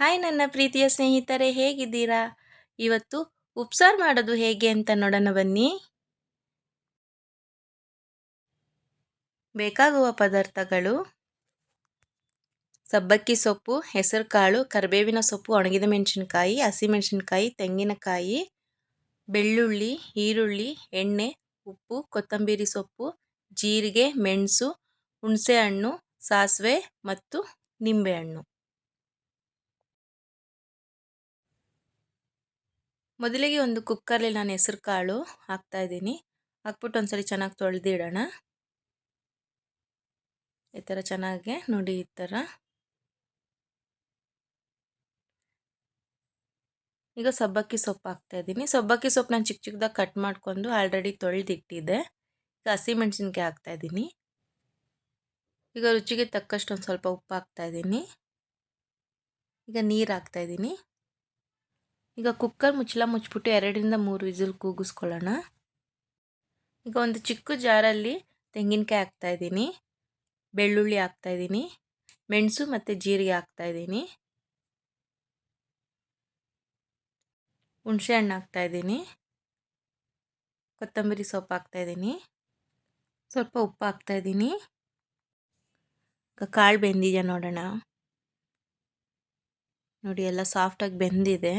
Hi ನನ್ನ ಪ್ರೀತಿಯ ಸ್ನೇಹಿತರೆ, ಹೇಗಿದ್ದೀರಾ? ಇವತ್ತು ಉಪ್ಸಾರು ಮಾಡೋದು ಹೇಗೆ ಅಂತ ನೋಡೋಣ ಬನ್ನಿ. ಬೇಕಾಗುವ ಪದಾರ್ಥಗಳು. ಸಬ್ಬಕ್ಕಿ ಸೊಪ್ಪು ಹೆಸರು ಕಾಳು ಕರಿಬೇವಿನ ಸೊಪ್ಪು, ಒಣಗಿದ ಮೆಣಸಿನ್ಕಾಯಿ ಹಸಿಮೆಣಸಿನ್ಕಾಯಿ ತೆಂಗಿನಕಾಯಿ, ಬೆಳ್ಳುಳ್ಳಿ, ಈರುಳ್ಳಿ, ಎಣ್ಣೆ, ಉಪ್ಪು, ಕೊತ್ತಂಬರಿ ಸೊಪ್ಪು, ಜೀರಿಗೆ, ಮೆಣಸು, ಹುಣಸೆಹಣ್ಣು, ಸಾಸಿವೆ ಮತ್ತು ನಿಂಬೆಹಣ್ಣು. ಮೊದಲಿಗೆ ಒಂದು ಕುಕ್ಕರಲ್ಲಿ ನಾನು ಹೆಸರು ಕಾಳು ಹಾಕ್ತಾಯಿದ್ದೀನಿ ಹಾಕ್ಬಿಟ್ಟು ಒಂದ್ಸರಿ ಚೆನ್ನಾಗಿ ತೊಳೆದಿಡೋಣ. ಈ ಥರ ಚೆನ್ನಾಗಿ ನೋಡಿ ಈ ಥರ. ಈಗ ಸಬ್ಬಕ್ಕಿ ಸೊಪ್ಪು ಹಾಕ್ತಾಯಿದ್ದೀನಿ ಸಬ್ಬಕ್ಕಿ ಸೊಪ್ಪು ನಾನು ಚಿಕ್ಕ ಚಿಕ್ಕದಾಗಿ ಕಟ್ ಮಾಡಿಕೊಂಡು ಆಲ್ರೆಡಿ ತೊಳೆದಿಟ್ಟಿದ್ದೆ. ಈಗ ಹಸಿಮೆಣ್ಸಿನ್ಕಾಯಿ ಹಾಕ್ತಾಯಿದ್ದೀನಿ ಈಗ ರುಚಿಗೆ ತಕ್ಕಷ್ಟು ಒಂದು ಸ್ವಲ್ಪ ಉಪ್ಪು ಹಾಕ್ತಾಯಿದ್ದೀನಿ ಈಗ ನೀರು ಹಾಕ್ತಾಯಿದ್ದೀನಿ ಈಗ ಕುಕ್ಕರ್ ಮುಚ್ಚಲ ಮುಚ್ಚಿಬಿಟ್ಟು ಎರಡರಿಂದ ಮೂರು ವಿಸಿಲ್ ಕೂಗಿಸ್ಕೊಳ್ಳೋಣ. ಈಗ ಒಂದು ಚಿಕ್ಕ ಜಾರಲ್ಲಿ ತೆಂಗಿನಕಾಯಿ ಹಾಕ್ತಾಯಿದ್ದೀನಿ ಬೆಳ್ಳುಳ್ಳಿ ಹಾಕ್ತಾಯಿದ್ದೀನಿ ಮೆಣಸು ಮತ್ತು ಜೀರಿಗೆ ಹಾಕ್ತಾಯಿದ್ದೀನಿ ಹುಣಸೆ ಹಣ್ಣು ಹಾಕ್ತಾಯಿದ್ದೀನಿ ಕೊತ್ತಂಬರಿ ಸೊಪ್ಪು ಹಾಕ್ತಾಯಿದ್ದೀನಿ ಸ್ವಲ್ಪ ಉಪ್ಪು ಹಾಕ್ತಾಯಿದ್ದೀನಿ ಕಾಳು ಬೆಂದಿದೆ ನೋಡೋಣ. ನೋಡಿ ಎಲ್ಲ ಸಾಫ್ಟಾಗಿ ಬೆಂದಿದೆ.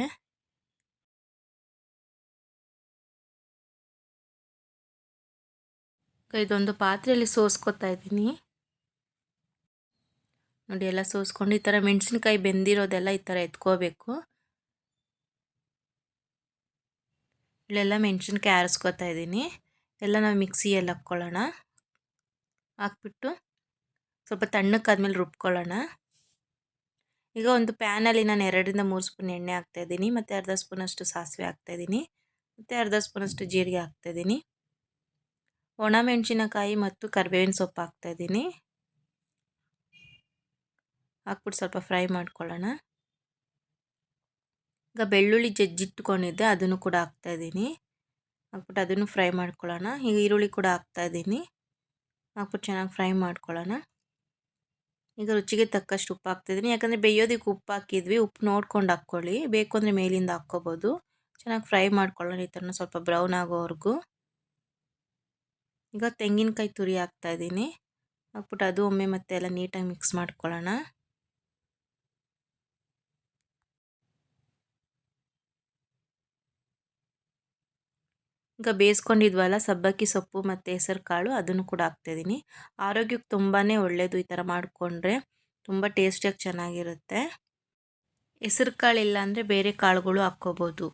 ಇದೊಂದು ಪಾತ್ರೆಯಲ್ಲಿ ಸೋಸ್ಕೊತಾ ಇದ್ದೀನಿ. ನೋಡಿ, ಎಲ್ಲ ಸೋಸ್ಕೊಂಡು ಈ ಥರ ಮೆಣಸಿನ್ಕಾಯಿ ಬೆಂದಿರೋದೆಲ್ಲ ಈ ಥರ ಎತ್ಕೋಬೇಕು. ಇಲ್ಲೆಲ್ಲ ಮೆಣಸಿನ್ಕಾಯಿ ಆರಿಸ್ಕೊತಾ ಇದ್ದೀನಿ. ಎಲ್ಲ ನಾವು ಮಿಕ್ಸಿಯಲ್ಲಿ ಹಾಕ್ಕೊಳ್ಳೋಣ. ಹಾಕ್ಬಿಟ್ಟು ಸ್ವಲ್ಪ ತಣ್ಣಕ್ಕಾದ್ಮೇಲೆ ರುಬ್ಕೊಳ್ಳೋಣ. ಈಗ ಒಂದು ಪ್ಯಾನಲ್ಲಿ ನಾನು ಎರಡರಿಂದ ಮೂರು ಸ್ಪೂನ್ ಎಣ್ಣೆ ಹಾಕ್ತಾಯಿದ್ದೀನಿ ಮತ್ತು ಅರ್ಧ ಸ್ಪೂನಷ್ಟು ಸಾಸಿವೆ ಹಾಕ್ತಾಯಿದ್ದೀನಿ ಮತ್ತು ಅರ್ಧ ಸ್ಪೂನಷ್ಟು ಜೀರಿಗೆ ಹಾಕ್ತಾಯಿದ್ದೀನಿ ಒಣಮೆಣಸಿನಕಾಯಿ ಮತ್ತು ಕರಿಬೇವಿನ ಸೊಪ್ಪು ಹಾಕ್ತಾಯಿದ್ದೀನಿ ಹಾಕ್ಬಿಟ್ಟು ಸ್ವಲ್ಪ ಫ್ರೈ ಮಾಡ್ಕೊಳ್ಳೋಣ. ಈಗ ಬೆಳ್ಳುಳ್ಳಿ ಜಜ್ಜಿಟ್ಕೊಂಡಿದ್ದೆ ಅದನ್ನು ಕೂಡ ಹಾಕ್ತಾಯಿದ್ದೀನಿ ಹಾಕ್ಬಿಟ್ಟು ಅದನ್ನು ಫ್ರೈ ಮಾಡ್ಕೊಳ್ಳೋಣ. ಈಗ ಈರುಳ್ಳಿ ಕೂಡ ಹಾಕ್ತಾಯಿದ್ದೀನಿ ಹಾಕ್ಬಿಟ್ಟು ಚೆನ್ನಾಗಿ ಫ್ರೈ ಮಾಡ್ಕೊಳ್ಳೋಣ. ಈಗ ರುಚಿಗೆ ತಕ್ಕಷ್ಟು ಉಪ್ಪು ಹಾಕ್ತಾಯಿದ್ದೀನಿ ಯಾಕಂದರೆ ಬೇಯೋದಕ್ಕೆ ಉಪ್ಪು ಹಾಕಿದ್ವಿ, ಉಪ್ಪು ನೋಡ್ಕೊಂಡು ಹಾಕ್ಕೊಳ್ಳಿ. ಬೇಕು ಅಂದರೆ ಮೇಲಿಂದ ಹಾಕ್ಕೋಬೋದು. ಚೆನ್ನಾಗಿ ಫ್ರೈ ಮಾಡ್ಕೊಳ್ಳೋಣ ಈ ಥರನ ಸ್ವಲ್ಪ ಬ್ರೌನ್ ಆಗೋವರೆಗೂ. ಈಗ ತೆಂಗಿನಕಾಯಿ ತುರಿ ಹಾಕ್ತಾ ಇದ್ದೀನಿ. ಹಾಕ್ಬಿಟ್ಟು ಅದು ಒಮ್ಮೆ ಮತ್ತೆ ಎಲ್ಲ ನೀಟಾಗಿ ಮಿಕ್ಸ್ ಮಾಡ್ಕೊಳ್ಳೋಣ. ಈಗ ಬೇಯಿಸ್ಕೊಂಡಿದ್ವಲ್ಲ ಸಬ್ಬಕ್ಕಿ ಸೊಪ್ಪು ಮತ್ತು ಹೆಸರು ಕಾಳು ಅದನ್ನು ಕೂಡ ಹಾಕ್ತಾಯಿದ್ದೀನಿ ಆರೋಗ್ಯಕ್ಕೆ ತುಂಬಾ ಒಳ್ಳೆಯದು ಈ ಥರ ಮಾಡಿಕೊಂಡ್ರೆ ತುಂಬ ಟೇಸ್ಟಿಯಾಗಿ ಚೆನ್ನಾಗಿರುತ್ತೆ. ಹೆಸರು ಕಾಳು ಇಲ್ಲ ಅಂದರೆ ಬೇರೆ ಕಾಳುಗಳು ಹಾಕ್ಕೋಬೋದು.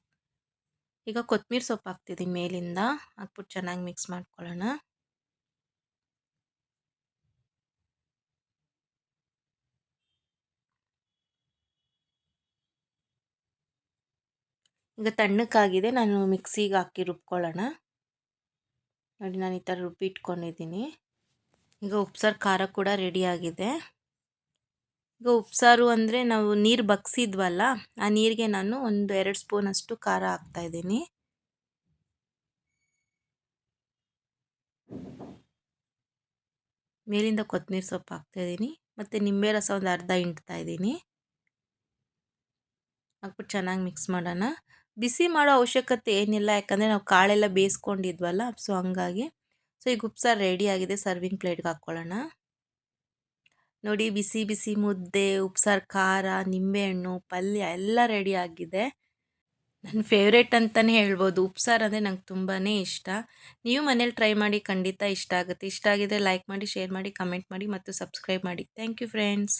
ಈಗ ಕೊತ್ತಂಬರಿ ಸೊಪ್ಪು ಹಾಕ್ತಿದ್ದೀನಿ ಮೇಲಿಂದ. ಹಾಕ್ಬಿಟ್ಟು ಚೆನ್ನಾಗಿ ಮಿಕ್ಸ್ ಮಾಡ್ಕೊಳ್ಳೋಣ. ಈಗ ತಣ್ಣಕ್ಕಾಗಿದೆ, ನಾನು ಮಿಕ್ಸಿಗೆ ಹಾಕಿ ರುಬ್ಕೊಳ್ಳೋಣ. ನೋಡಿ, ನಾನು ಈ ಥರ ರುಬ್ಬಿಟ್ಕೊಂಡಿದ್ದೀನಿ ಈಗ ಉಪ್ಸಾರು ಖಾರ ಕೂಡ ರೆಡಿಯಾಗಿದೆ ಈಗ ಉಪ್ಸಾರು ಅಂದರೆ ನಾವು ನೀರು ಬಗ್ಸಿದ್ವಲ್ಲ, ಆ ನೀರಿಗೆ ನಾನು ಒಂದು ಎರಡು ಸ್ಪೂನಷ್ಟು ಖಾರ ಹಾಕ್ತಾಯಿದ್ದೀನಿ ಮೇಲಿಂದ ಕೊತ್ತಂಬರಿ ಸೊಪ್ಪು ಹಾಕ್ತಾಯಿದ್ದೀನಿ ಮತ್ತು ನಿಂಬೆ ರಸ ಒಂದು ಅರ್ಧ ಇದ್ದೀನಿ. ಹಾಕ್ಬಿಟ್ಟು ಚೆನ್ನಾಗಿ ಮಿಕ್ಸ್ ಮಾಡೋಣ. ಬಿಸಿ ಮಾಡೋ ಅವಶ್ಯಕತೆ ಏನಿಲ್ಲ. ಯಾಕಂದರೆ ನಾವು ಕಾಳೆಲ್ಲ ಬೇಯಿಸ್ಕೊಂಡಿದ್ವಲ್ಲ, ಸೊ ಹಂಗಾಗಿ, ಸೊ ಈಗ ಉಪ್ಸಾರು ರೆಡಿಯಾಗಿದೆ ಸರ್ವಿಂಗ್ ಪ್ಲೇಟ್ಗೆ ಹಾಕ್ಕೊಳ್ಳೋಣ ನೋಡಿ, ಬಿಸಿ ಬಿಸಿ ಮುದ್ದೆ, ಉಪ್ಸಾರು, ಖಾರ, ನಿಂಬೆಹಣ್ಣು, ಪಲ್ಯ ಎಲ್ಲ ರೆಡಿ ಆಗಿದೆ. ನನ್ನ ಫೇವ್ರೇಟ್ ಅಂತಲೇ ಹೇಳ್ಬೋದು. ಉಪ್ಸಾರು ಅಂದರೆ ನಂಗೆ ತುಂಬಾ ಇಷ್ಟ. ನೀವು ಮನೇಲಿ ಟ್ರೈ ಮಾಡಿ ಖಂಡಿತ ಇಷ್ಟ ಆಗುತ್ತೆ. ಇಷ್ಟ ಆಗಿದ್ರೆ ಲೈಕ್ ಮಾಡಿ ಶೇರ್ ಮಾಡಿ ಕಮೆಂಟ್ ಮಾಡಿ, ಮತ್ತು ಸಬ್ಸ್ಕ್ರೈಬ್ ಮಾಡಿ. Thank you friends